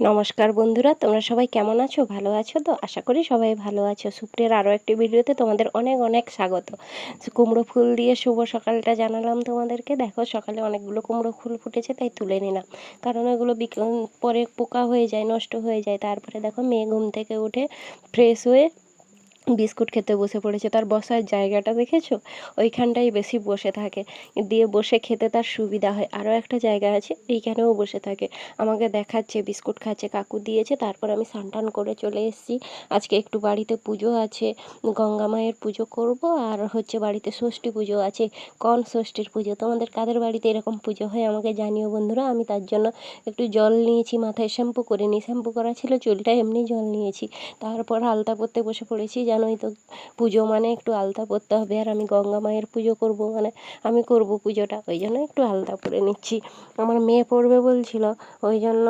নমস্কার বন্ধুরা, তোমরা সবাই কেমন আছো? ভালো আছো তো? আশা করি সবাই ভালো আছো। সুপ্রিয়ার আরও একটি ভিডিওতে তোমাদের অনেক অনেক স্বাগত। কুমড়ো ফুল দিয়ে শুভ সকালটা জানালাম তোমাদেরকে। দেখো, সকালে অনেকগুলো কুমড়ো ফুল ফুটেছে, তাই তুলে নিলাম। কারণ ওগুলো পরে পোকা হয়ে যায়, নষ্ট হয়ে যায়। তারপরে দেখো, মেয়ে ঘুম থেকে উঠে ফ্রেশ হয়ে বিস্কুট খেতে বসে পড়েছে। তার বসার জায়গাটা দেখেছ? ওইখানটাই বেশি বসে থাকে। দিয়ে বসে খেতে তার সুবিধা হয়। আরও একটা জায়গা আছে, এইখানেও বসে থাকে। আমাকে দেখাচ্ছে, বিস্কুট খাচ্ছে, কাকু দিয়েছে। তারপর আমি স্নান করে চলে এসেছি। আজকে একটু বাড়িতে পুজো আছে। গঙ্গা মায়ের পুজো করব আর হচ্ছে বাড়িতে ষষ্ঠী পুজো আছে। কন ষষ্ঠীর পুজো? তোমাদের কাদের বাড়িতে এরকম পুজো হয় আমাকে জানিও বন্ধুরা। আমি তার জন্য একটু জল নিয়েছি, মাথায় শ্যাম্পু করে নিই শ্যাম্পু করা ছিল, চুলটা এমনি জল নিয়েছি। তারপর আলতা পরতে বসে পড়েছি। জানোই তো, পুজো মানে একটু আলতা পরতে হবে আর আমি গঙ্গা মায়ের পুজো করব মানে আমি করব পুজোটা, ওই জন্য একটু আলতা পরে নিচ্ছি। আমার মেয়ে পড়বে বলছিল, ওই জন্য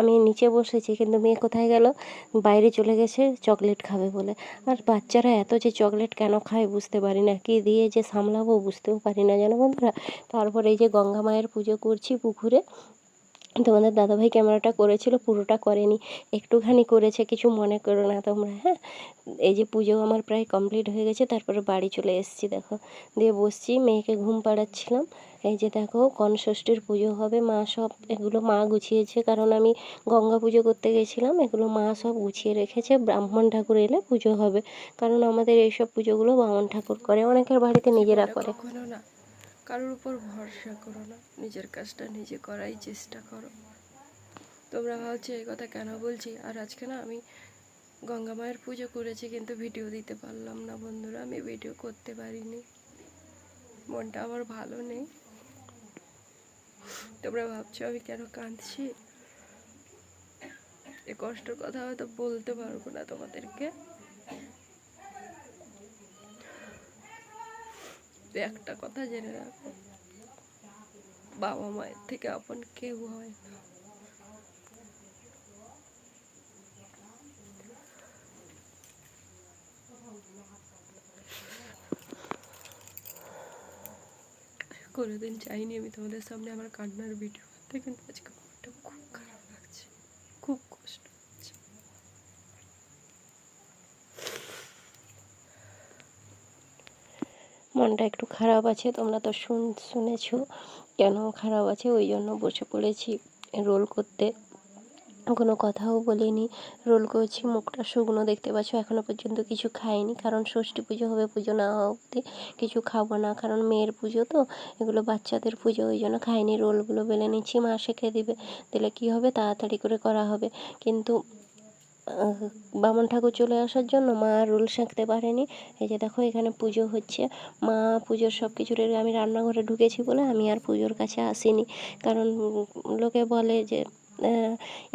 আমি নিচে বসেছি কিন্তু মেয়ে কোথায় গেল? বাইরে চলে গেছে, চকলেট খাবে বলে। আর বাচ্চারা এত যে চকলেট কেন খায় বুঝতে পারি না, কী দিয়ে যে সামলাবো বুঝতেও পারি না জানো বন্ধুরা? তারপর এই যে গঙ্গা মায়ের পুজো করছি পুকুরে তোমাদের দাদাভাই ক্যামেরাটা করেছিল পুরোটা করেনি। একটুখানি করেছে কিছু মনে করো না তোমরা হ্যাঁ? এই যে পুজো আমার প্রায় কমপ্লিট হয়ে গেছে তারপরে বাড়ি চলে এসেছি দেখো। দিয়ে বসছি মেয়েকে ঘুম পাড়াচ্ছিলাম। এই যে দেখো কনষষ্ঠীর পুজো হবে মা সব এগুলো মা গুছিয়েছে কারণ আমি গঙ্গা পুজো করতে গেছিলাম এগুলো মা সব গুছিয়ে রেখেছে ব্রাহ্মণ ঠাকুর এলে পুজো হবে। কারণ আমাদের এইসব পুজোগুলো ব্রাহ্মণ ঠাকুর করে অনেকের বাড়িতে নিজেরা করে। না। কারোর উপর ভরসা করো না। নিজের কাজটা নিজে করাই চেষ্টা করো। তোমরা ভাবছ, এই কথা কেন বলছি? আর আজকে না আমি গঙ্গা মায়ের পুজো করেছি, কিন্তু ভিডিও দিতে পারলাম না বন্ধুরা। আমি ভিডিও করতে পারিনি। মনটা আমার ভালো নেই। তোমরা ভাবছ, আমি কেন কাঁদছি? এ কষ্টের কথা হয়তো বলতে পারব না তোমাদেরকে। একটা কথা জেনে রাখো। বাবা মায়ের থেকে আপন কেউ হয় না। কোনোদিন চাইনি আমি তোমাদের সামনে আমার কান্নার ভিডিও করতে, কিন্তু আজকে মনটা খুব খারাপ লাগছে খুব কষ্ট হচ্ছে মনটা একটু খারাপ আছে, তোমরা তো শুন, শুনেছো কেন খারাপ আছে, ওই জন্য বসে পড়েছি রোল করতে। কোনো কথাও বলিনি, রোল করছি, মুখটা শুকনো দেখতে পাচ্ছ এখনও পর্যন্ত কিছু খাইনি, কারণ ষষ্ঠী পুজো হবে পুজো না হওয়া অবধি কিছু খাব না, কারণ মেয়ের পুজো তো, এগুলো বাচ্চাদের পুজো, ওই জন্য খাইনি, রোলগুলো বেলে নিচ্ছি, মা শেখে দিবে, দিলে কী হবে, তাড়াতাড়ি করে করা হবে। কিন্তু বামন ঠাকুর চলে আসার জন্য মা রোল সাঁকতে পারেনি। এই যে দেখো এখানে পুজো হচ্ছে। মা পুজোর সব কিছু আমি রান্নাঘরে ঢুকেছি বলে আমি আর পুজোর কাছে আসিনি। কারণ লোকে বলে যে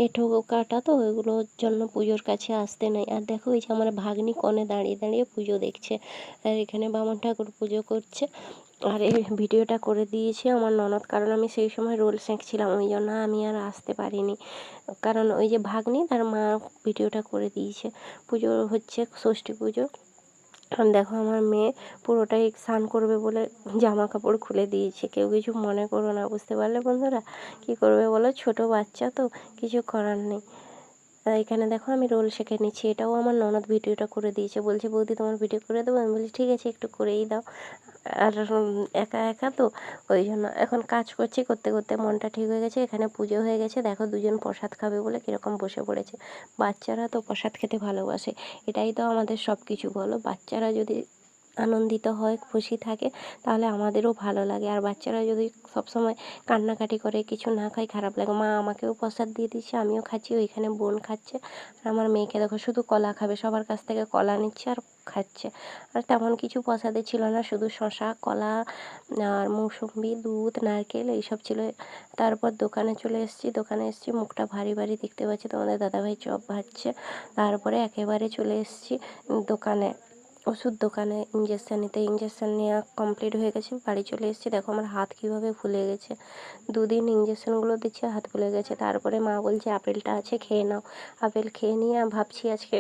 এঁঠো কাটা তো ওইগুলোর জন্য পুজোর কাছে আসতে নেই। আর দেখো এই যে আমার ভাগ্নি কনে দাঁড়িয়ে দাঁড়িয়ে পুজো দেখছে। আর এখানে বামন ঠাকুর পুজো করছে। আর এই ভিডিওটা করে দিয়েছি আমার ননদ, কারণ আমি সেই সময় রোল সেঁকছিলাম ওই জন্য আমি আর আসতে পারিনি। কারণ ওই যে ভাগ্নি তার মা ভিডিওটা করে দিয়েছে। পুজো হচ্ছে ষষ্ঠী পুজো। দেখো আমার মেয়ে পুরোটাই স্নান করবে বলে জামা কাপড় খুলে দিয়েছে। কেউ কিছু মনে করো না, বুঝতে পারলে বন্ধুরা? কি করবে বলো? ছোট বাচ্চা তো, কিছু করার নেই। এখানে দেখো আমি রোল শেখে নিচ্ছি। এটাও আমার ননদ ভিডিওটা করে দিয়েছে। বলছে, বৌদি, তোমার ভিডিও করে দেবো? আমি বলছি, ঠিক আছে, একটু করেই দাও। আর একা একা তো? ওই জন্য এখন কাজ করছি, করতে করতে মনটা ঠিক হয়ে গেছে। এখানে পুজো হয়ে গেছে। দেখো দুজন প্রসাদ খাবে বলে কীরকম বসে পড়েছে। বাচ্চারা তো প্রসাদ খেতে ভালোবাসে। এটাই তো আমাদের সব কিছু বলো। বাচ্চারা যদি আনন্দিত হয়, খুশি থাকে, তাহলে আমাদেরও ভালো লাগে। আর বাচ্চারা যদি সবসময় কান্নাকাটি করে, কিছু না খায়, খারাপ লাগে, মা আমাকেও প্রসাদ দিয়ে দিচ্ছে, আমিও খাচ্ছি, ওইখানে বোন খাচ্ছে, আর আমার মেয়েকে দেখো শুধু কলা খাবে, সবার কাছ থেকে কলা নিচ্ছে আর খাচ্ছে। আর তেমন কিছু প্রসাদে ছিল না, শুধু শশা কলা, আর মৌসুম্বি, দুধ, নারকেল, এইসব ছিল। তারপর দোকানে চলে এসেছি, দোকানে এসেছি, মুখটা ভারী ভারী দেখতে পাচ্ছি, তোমাদের দাদাভাই চপ ভাজছে। তারপরে একেবারে চলে এসেছি দোকানে। ওষুধ দোকানে ইঞ্জেকশান নিতে ইঞ্জেকশান নেওয়া কমপ্লিট হয়ে গেছে, বাড়ি চলে এসেছি। দেখো আমার হাত কীভাবে ফুলে গেছে। দুদিন ইঞ্জেকশানগুলো দিচ্ছে, হাত ফুলে গেছে। তারপরে মা বলছে, আপেলটা আছে, খেয়ে নাও। আপেল খেয়ে নিয়ে, ভাবছি আজকে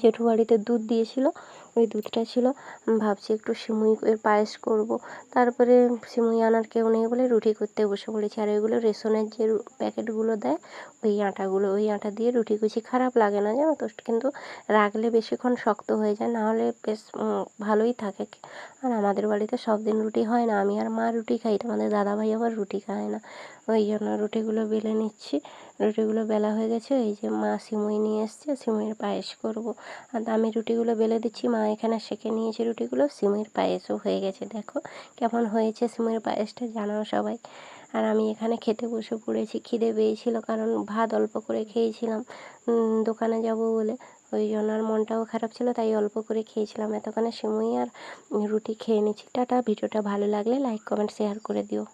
জেঠু বাড়িতে দুধ দিয়েছিল। ওই দুধটা ছিল। ভাবছি একটু সিমুই এর পায়েস করব। তারপরে সিমুই আনার কেউ নেই বলে রুটি করতে বসে পড়েছি। আর ওইগুলো রেশনের যে প্যাকেটগুলো দেয়, ওই আটাগুলো, ওই আটা দিয়ে রুটি করছি খারাপ লাগে না জানো তো? কিন্তু রাখলে বেশিক্ষণ শক্ত হয়ে যায়, না হলে বেশ ভালোই থাকে। আর আমাদের বাড়িতে সব দিন রুটি হয় না। আমি আর মা রুটি খাই তোমাদের দাদাভাই আবার রুটি খায় না। ওই জন্য রুটিগুলো বেলে নিচ্ছি। রুটিগুলো বেলা হয়ে গেছে, এই যে মা সিমুই নিয়ে এসছে, সিমুইয়ের পায়েস করব। আর আমি রুটিগুলো বেলে দিচ্ছি, মা এখানে সেঁকে নিয়েছে রুটিগুলো। সিমের পায়েসও হয়ে গেছে, দেখো কেমন হয়েছে সিমের পায়েসটা, জানাও সবাই। আর আমি এখানে খেতে বসে পড়েছি, খিদে পেয়েছিল কারণ ভাত অল্প করে খেয়েছিলাম দোকানে যাব বলে। ওই জন্য আর মনটাও খারাপ ছিল, তাই অল্প করে খেয়েছিলাম। এতক্ষণে সিমুই আর রুটি খেয়ে নিচ্ছি টাটা, ভিডিওটা ভালো লাগলে লাইক, কমেন্ট, শেয়ার করে দিও।